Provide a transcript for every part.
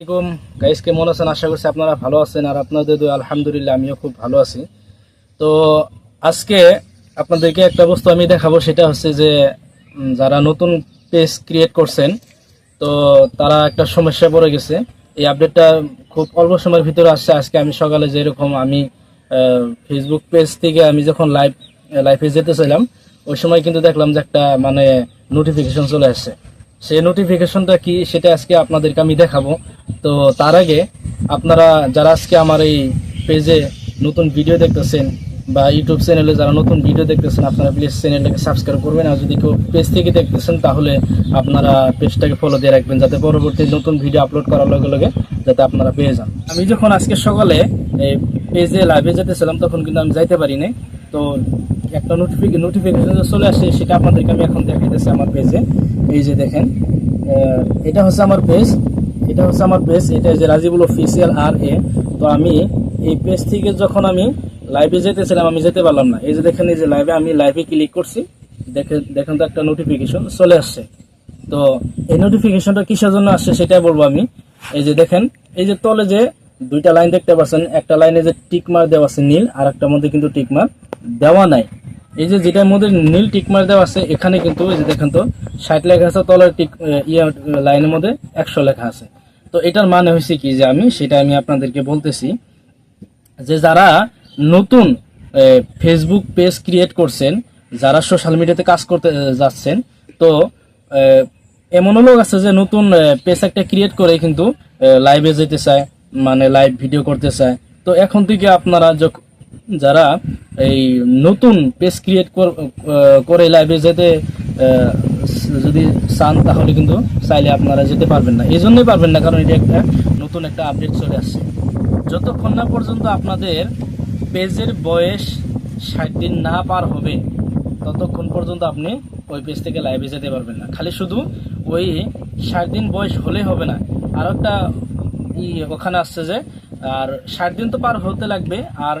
আসসালামাইকুম গাইস, কেমন আছেন? আশা করছি আপনারা ভালো আছেন আর আপনাদের আলহামদুলিল্লাহ, আমিও খুব ভালো আছি। তো আজকে আপনাদেরকে একটা বস্তু আমি দেখাবো, সেটা হচ্ছে যে যারা নতুন পেজ ক্রিয়েট করছেন, তো তারা একটা সমস্যা পড়ে গেছে। এই আপডেটটা খুব অল্প সময়ের ভিতরে আসছে। আজকে আমি সকালে যেরকম আমি ফেসবুক পেজ থেকে আমি যখন লাইভ লাইভে যেতেছিলাম ওই সময় কিন্তু দেখলাম যে একটা মানে নোটিফিকেশন চলে আসছে। সেই নোটিফিকেশনটা কি, সেটা আজকে আপনাদেরকে আমি দেখাবো। তো তার আগে আপনারা যারা আজকে আমার এই পেজে নতুন ভিডিও দেখতেছেন বা ইউটিউব চ্যানেলে যারা নতুন ভিডিও দেখতেছেন, আপনারা প্লিজ চ্যানেলটাকে সাবস্ক্রাইব করবেন। আর যদি কেউ পেজ থেকে দেখতেছেন, তাহলে আপনারা পেজটাকে ফলো দিয়ে রাখবেন, যাতে পরবর্তী নতুন ভিডিও আপলোড করার লগে লগে যাতে আপনারা পেয়ে যান। আমি যখন আজকে সকালে এই পেজে লাইভে যেতেছিলাম, তখন কিন্তু আমি যাইতে পারিনি। তো একটা নোটিফিকেশন নোটিফিকেশন চলে আসে, সেটা আপনাদেরকে আমি এখন দেখাইতেছি আমার পেজে এই যে দেখেন এটা হচ্ছে আমার পেজ এটা হচ্ছে আমার পেজ এটা যে রাজিবুল অফিসিয়াল আর এ তো আমি এই পেজ থেকে যখন আমি লাইভে যেতেছিলাম, আমি যেতে পারলাম না। এই যে দেখেন, এই যে লাইভে আমি লাইভে ক্লিক করছি, দেখে দেখেন তো একটা নোটিফিকেশন চলে আসছে। তো এই নোটিফিকেশনটা কিসের জন্য আসছে, সেটাই বলব আমি। এই যে দেখেন, এই যে তলে যে দুইটা লাইন দেখতে পাচ্ছেন, একটা লাইনে যে টিকমার দেওয়া আছে নীল আর একটা মধ্যে কিন্তু টিকমার দেওয়া নাই। এই যে যেটার মধ্যে নীল টিকমার দেওয়া আছে, এখানে কিন্তু এই যে দেখেন তো, ষাট লেখা আছে, তলের টিক ইয়ে লাইনের মধ্যে একশো লেখা আছে। তো এটার মানে হয়েছে কি যে আমি, সেটা আমি আপনাদেরকে বলতেছি যে যারা নতুন ফেসবুক পেজ ক্রিয়েট করছেন, যারা সোশ্যাল মিডিয়াতে কাজ করতে যাচ্ছেন, তো এমনও লোক আছে যে নতুন পেজ একটা ক্রিয়েট করে কিন্তু লাইভে যেতে চায় মানে লাইভ ভিডিও করতে চায়। তো এখন থেকে আপনারা যারা এই নতুন পেজ ক্রিয়েট করে লাইভে যেতে যদি চান তাহলে কিন্তু চাইলে আপনারা যেতে পারবেন না। এই জন্যই পারবেন না, কারণ এটা একটা নতুন একটা আপডেট চলে আসছে। যতক্ষণ না পর্যন্ত আপনাদের পেজের বয়স ষাট দিন না পার হবে, ততক্ষণ পর্যন্ত আপনি ওই পেজ থেকে লাইভে যেতে পারবেন না। খালি শুধু ওই ষাট দিন বয়স হলে হবে না। আর একটা ই ওখানে আসছে যে, আর ষাট দিন তো পার হতে লাগবে, আর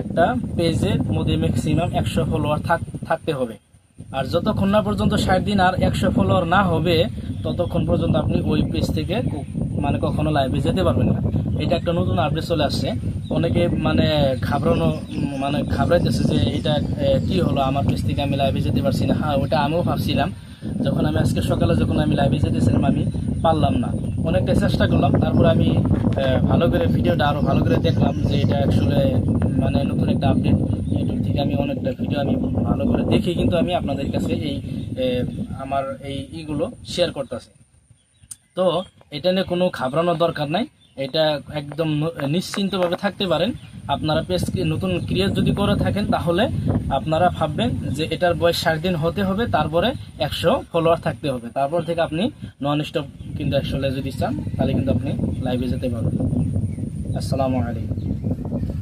একটা পেজের মধ্যে ম্যাক্সিমাম একশো ফলোয়ার থাকতে হবে। আর যতক্ষণ না পর্যন্ত ষাট দিন আর একশো ফলোয়ার না হবে, ততক্ষণ পর্যন্ত আপনি ওই পেজ থেকে মানে কখনো লাইভে যেতে পারবেন না। এটা একটা নতুন আপডেট চলে আসছে। অনেকে মানে ঘাবড়ানো মানে ঘাবড়াইতেছে যে এটা কি হলো আমার পেজ থেকে আমি লাইভে যেতে পারছি না? হ্যাঁ ওটা আমিও ভাবছিলাম। যখন আমি আজকে সকালে যখন আমি লাইভে যেতেছিলাম, আমি পারলাম না। অনেকটা চেষ্টা করলাম, তারপর আমি ভালো করে ভিডিওটা আরও ভালো করে দেখলাম যে এটা আসলে মানে নতুন একটা আপডেট ইউটিউব থেকে আমি অনেকটা ভিডিও আমি ভালো করে দেখে, কিন্তু আমি আপনাদের কাছে এই আমার এই ইগুলো শেয়ার করতেছি। তো এটা নিয়ে কোনো ঘাবড়ানোর দরকার নাই। এটা একদম নিশ্চিন্তভাবে থাকতে পারেন। আপনারা পেজ নতুন ক্রিয়েট যদি করে থাকেন, তাহলে আপনারা ভাববেন যে এটার বয়স ষাট দিন হতে হবে, তারপরে একশো ফলোয়ার থাকতে হবে। তারপর থেকে আপনি নন স্টপ কিন্তু একশো যদি চান তাহলে কিন্তু আপনি লাইভে যেতে পারবেন। আসসালামু আলাইকুম।